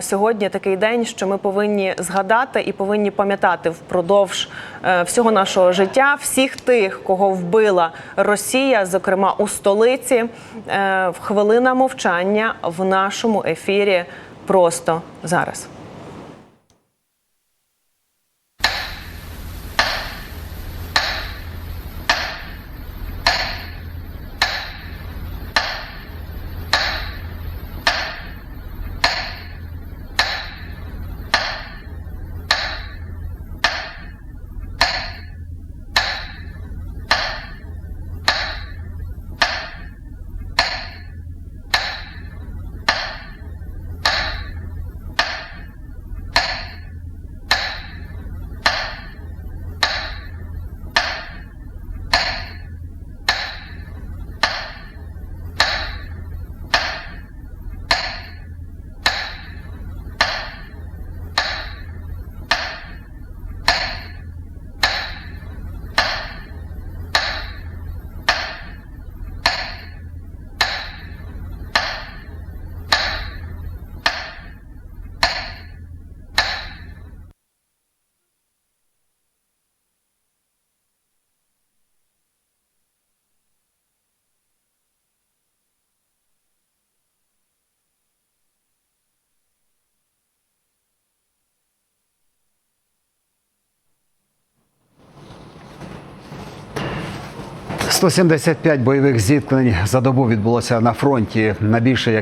Сьогодні такий день, що ми повинні згадати і повинні пам'ятати впродовж е, всього нашого життя всіх тих, кого вбила Росія, зокрема у столиці. Е, в хвилина мовчання в нашому ефірі просто зараз. – 175 бойових зіткнень за добу відбулося на фронті. На більше як